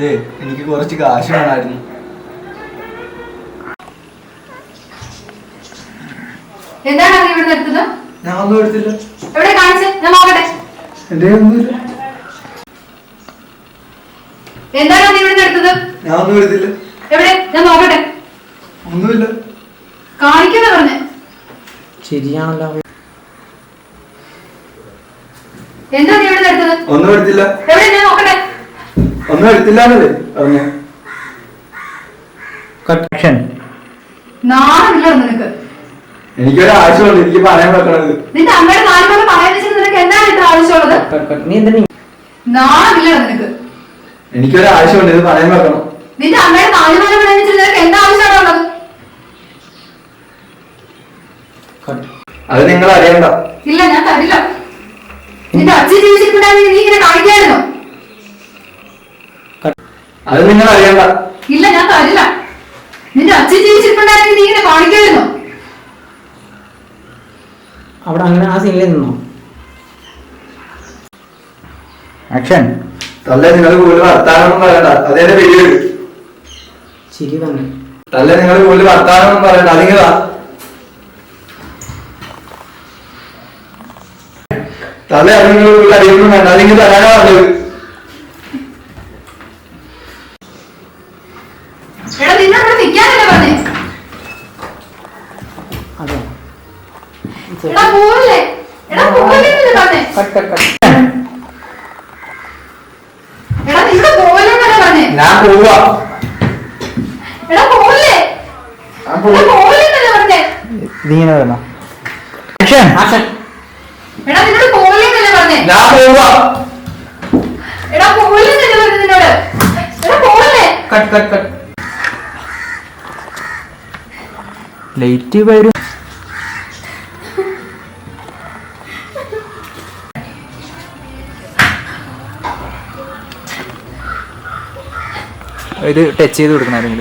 ദേ എനിക്ക് കുറച്ച് കാശ് വേണമായിരുന്നു എന്താണ് നീ ഇവിടെ എടുത്തത് ഞാൻ ഒന്നും എടുത്തില്ല. എവിടെ കാണിച്ച്? ഞാൻ നോക്കട്ടെ. എന്റെ ഒന്നുമില്ല എന്താണ് നീ ഇവിടെ എടുത്തത് ഞാൻ ഒന്നും എടുത്തില്ല. എവിടെ? ഞാൻ നോക്കട്ടെ. ഒന്നുമില്ല. കാണിക്കുന്ന പറഞ്ഞേ. ശരിയാണല്ലോ. എന്താ നീ ഇവിടെ എടുത്തത് ഒന്നും എടുത്തില്ല. എവിടെ? ഞാൻ നോക്കട്ടെ. ഒന്നും എടുത്തില്ല എന്നല്ലേ പറഞ്ഞു കട്ടക്ഷൻ നാണമില്ല നിനക്ക്. എനിക്കൊരു ആവശ്യമുണ്ട്. എനിക്ക് പറയാൻ വെക്കണത് നിന്റെ അമ്മയുടെ നാല് പോലെ പറയാൻ നിനക്ക് എന്താണ് ഇത്ര ആവശ്യമുള്ളത്? നീ എന്താ നീ നാണമില്ല നിനക്ക്. എനിക്കൊരു ആവശ്യമുണ്ട്. ഇത് പറയാൻ വെക്കണം നിന്റെ അമ്മയുടെ നാല് പോലെ പറയാൻ വെച്ചിട്ട് നിനക്ക് എന്താ ആവശ്യമാണുള്ളത് കട്ട് അത് നിങ്ങൾ അറിയണ്ട. ഇല്ല ഞാൻ തരില്ല നിന്റെ അച്ഛൻ ജീവിച്ചിട്ടുണ്ടായിരുന്നെങ്കിൽ നീ ഇങ്ങനെ കാണിക്കായിരുന്നു. അത് നിങ്ങൾ അറിയണ്ട. ഇല്ല ഞാൻ തരില്ല. നിന്റെ അച്ഛൻ ജീവിച്ചിട്ടുണ്ടായിരുന്നെങ്കിൽ നീ ഇങ്ങനെ കാണിക്കായിരുന്നു. അവിടെ അങ്ങനെ ആ സീനിൽ നിന്നോ? ആക്ഷൻ തല്ലേ നിങ്ങൾ കൂടുതൽ വർത്താനൊന്നും പറയണ്ട. അതെന്റെ വീഡിയോ ശരി തന്നെ. തല്ലേ നിങ്ങൾ കൂടുതൽ വർത്താനൊന്നും പറയണ്ട. അതിങ്ങളാ തല്ലേ അത് നിങ്ങൾ കൂടുതൽ അറിയൊന്നും വേണ്ട. അതിങ്ങൾ തരാനാ പറഞ്ഞത്. വരണോ? ആക്ഷൻ ആക്ഷൻ എടാ നിന്നോട് പോവല്ലേ എന്നല്ലേ പറഞ്ഞേ? ഞാൻ പോവാ. എടാ പോവല്ലേ എന്നല്ലേ പറഞ്ഞേ നിന്നോട്? എടാ പോവല്ലേ? Cut cut cut. ലൈറ്റ് വരും. ഇത് ടച്ച് ചെയ്ത് കൊടുക്കണം ആരെങ്കിലും.